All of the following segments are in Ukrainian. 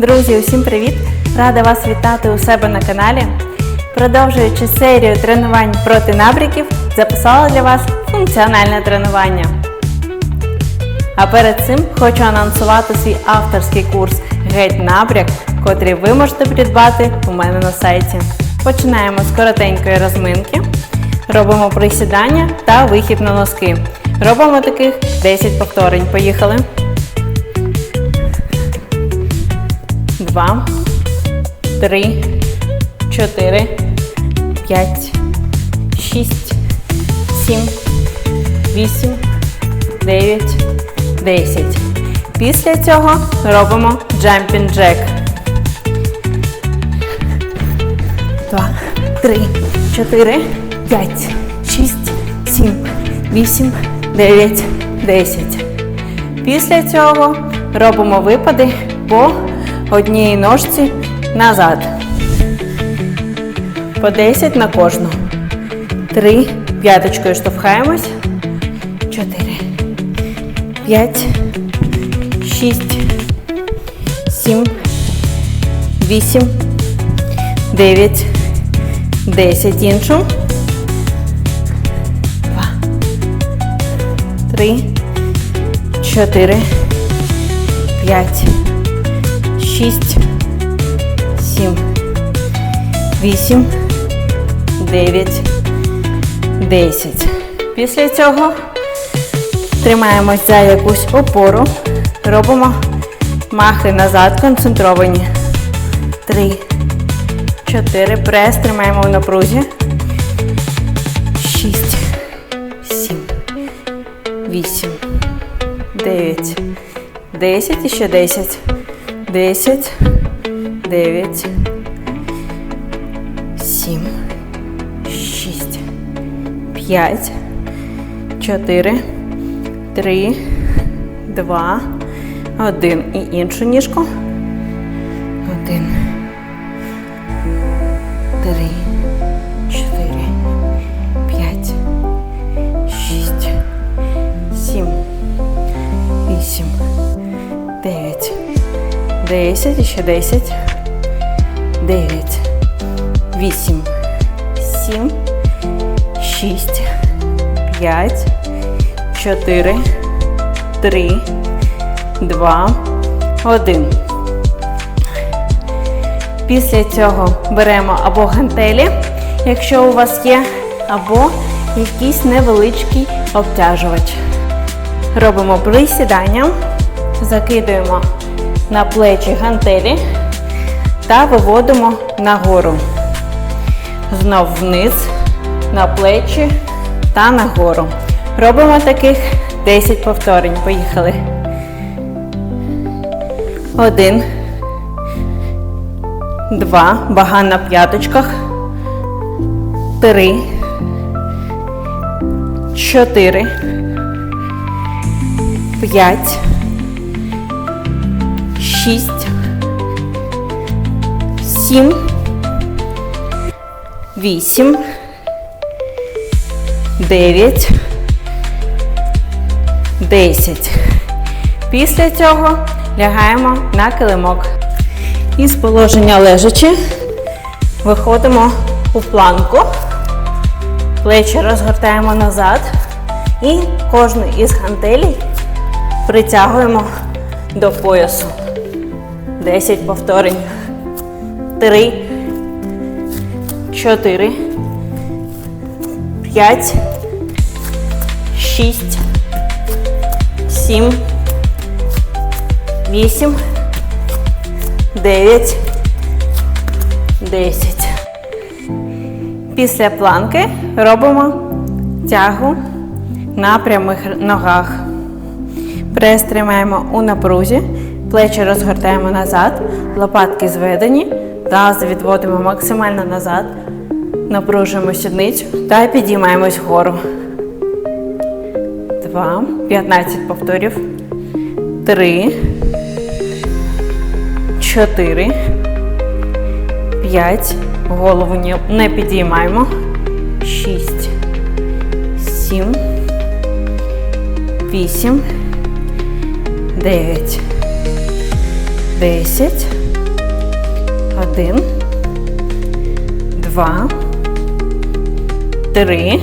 Друзі, усім привіт! Рада вас вітати у себе на каналі. Продовжуючи серію тренувань проти набряків, записала для вас функціональне тренування. А перед цим хочу анонсувати свій авторський курс Геть набряк, котрий ви можете придбати у мене на сайті. Починаємо з коротенької розминки. Робимо присідання та вихід на носки. Робимо таких 10 повторень. Поїхали. Два, три, чотири, п'ять, шість, сім, вісім, дев'ять, десять. Після цього робимо jumping jack. Два, три, чотири, п'ять, шість, сім, вісім, дев'ять, десять. Після цього робимо випади по одній ножці назад. По 10 на кожну. Три. П'яточкою штовхаємось. Чотири. П'ять. Шість. Сім. Вісім. Дев'ять. Десять. Іншу. Два. Три. Чотири. П'ять. Шість. Сім. Вісім. Дев'ять. Десять. Після цього тримаємось за якусь опору. Робимо махи назад, концентровані. Три. Чотири. Прес. Тримаємо в напрузі. Шість. Сім. Вісім. Дев'ять. Десять і ще десять. 10, 9, 7, 6, 5, 4, 3, 2, 1. І іншу ніжку. 1, 3, 4, 5, 6, 7, 8, Десять. І ще десять. Дев'ять. Вісім. Сім. Шість. П'ять. Чотири. Три. Два. Один. Після цього беремо або гантелі, якщо у вас є, або якийсь невеличкий обтяжувач. Робимо присідання, закидуємо на плечі гантелі та виводимо нагору. Знов вниз, на плечі та нагору. Робимо таких 10 повторень. Поїхали. Один. Два. Бага на п'яточках. Три. Чотири. П'ять. Шість. Сім. Вісім. Дев'ять. Десять. Після цього лягаємо на килимок. Із положення лежачи виходимо у планку. Плечі розгортаємо назад. І кожну із гантелей притягуємо до поясу. 10 повторень. 3, 4, 5, 6, 7, 8, 9, 10. Після планки робимо тягу на прямих ногах. Прес тримаємо у напрузі, плечі розгортаємо назад, лопатки зведені, таз відводимо максимально назад, напружуємо сідницю та підіймаємось вгору. Два, 15 повторів. Три. Чотири. П'ять. Голову не- підіймаємо. Шість. Сім. Вісім. Дев'ять. Десять. Один. Два. Три.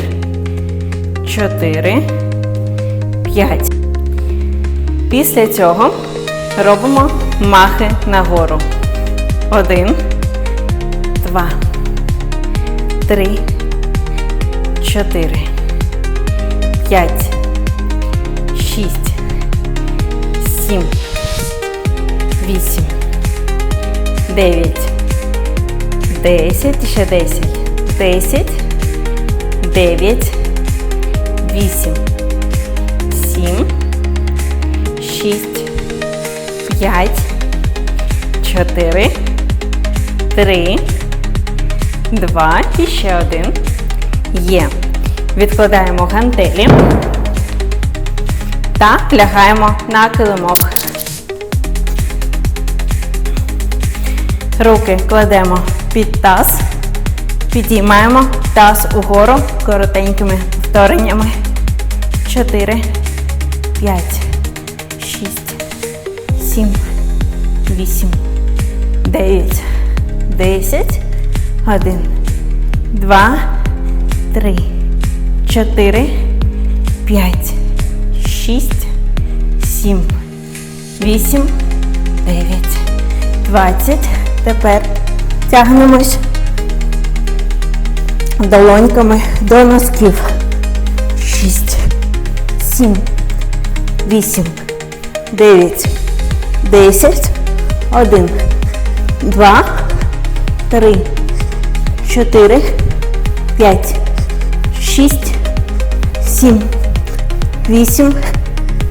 Чотири. П'ять. Після цього робимо махи нагору. Один. Два. Три. Чотири. П'ять. Шість. Сім. Вісім. Дев'ять. Десять. Ще десять. Десять. Дев'ять. Вісім. Сім. Шість. П'ять. Чотири. Три. Два. І ще один. Є. Відкладаємо гантелі та лягаємо на килимок. Руки кладемо під таз, підіймаємо таз угору коротенькими повтореннями. 4, 5, 6, 7, 8, 9, 10, 1, 2, 3, 4, 5, 6, 7, 8, 9, 20. Тепер тягнемось долоньками до носків. 6, 7, 8, 9, 10, 1, 2, 3, 4, 5, 6, 7, 8,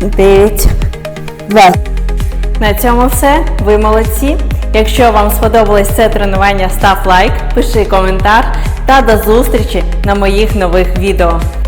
9, 20. На цьому все. Ви молодці. Якщо вам сподобалось це тренування, став лайк, пиши коментар та до зустрічі на моїх нових відео.